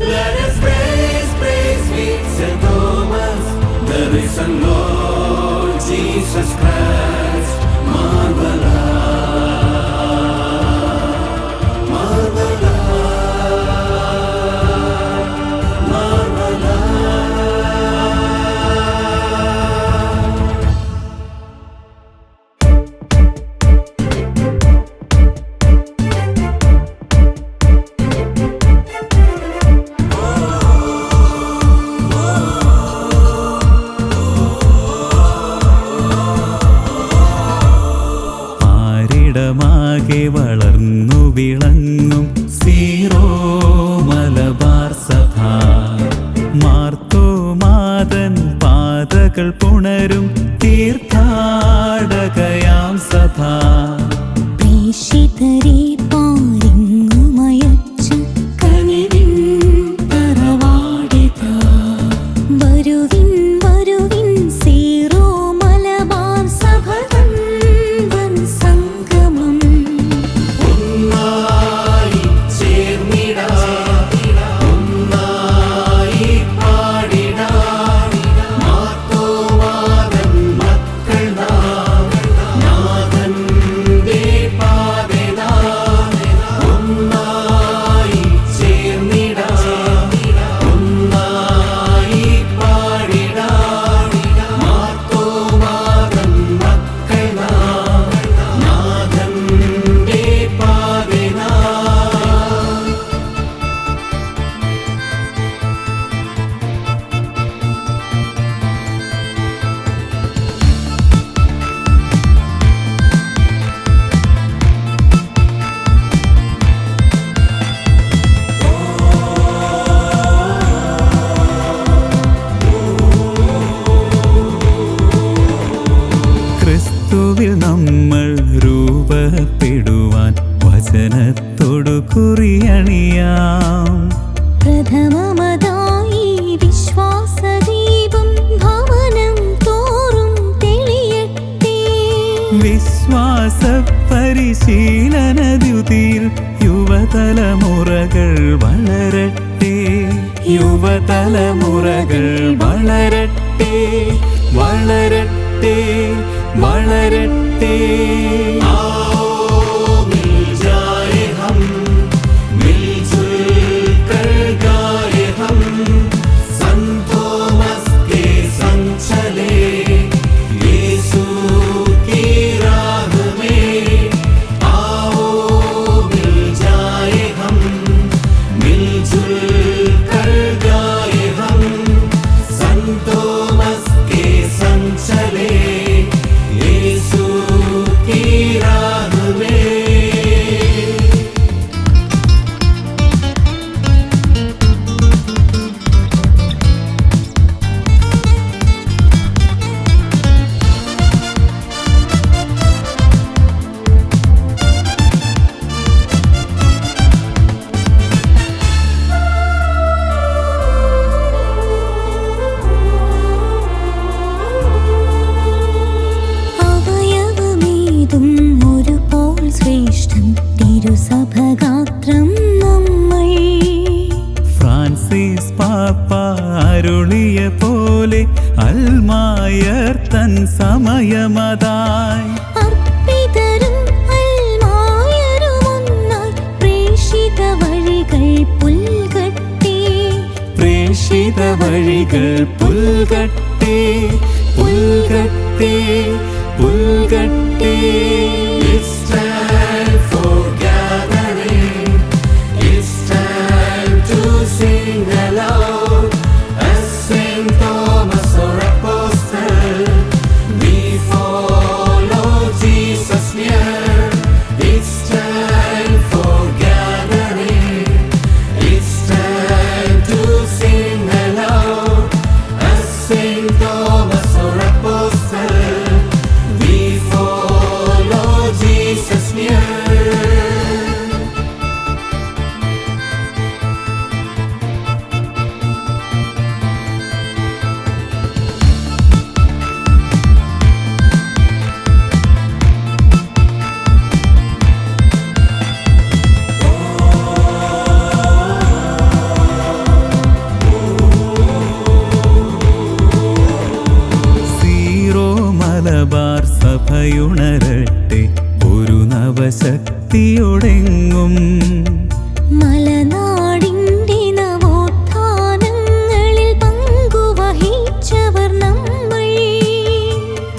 Let us praise, praise with St. Thomas. There is a Lord Jesus Christ, marvelous. ഇടമാകെ വളർന്നു വിളങ്ങും. Zero വചനത്തോടു കുറിയണിയാം പ്രഥമമതായി വിശ്വാസദീപം ഭവനം തെളിയട്ടെ. യുവതലമുറകൾ വളരട്ടെ. യുവതലമുറകൾ വളരട്ടെ. വളരട്ടെ വളരട്ടെ. அப்பா அருளிய போலே அல்மாயர் தன் சமயமதாய். பிரேஷித வழிகள் புல்கட்டே புல்கட்டே புல்கட்டே. ഉണരട്ടെ ഒരു നവശക്തിയോടെങ്ങും. മലനാടിന്റെ നവോത്ഥാനങ്ങളിൽ പങ്കുവഹിച്ചവർ നമ്മൾ.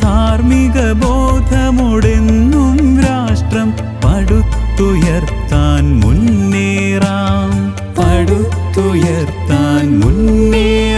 ധാർമ്മിക ബോധമോടെന്നും രാഷ്ട്രം പടുത്തുയർത്താൻ മുന്നേറാം. പടുത്തുയർത്താൻ മുന്നേ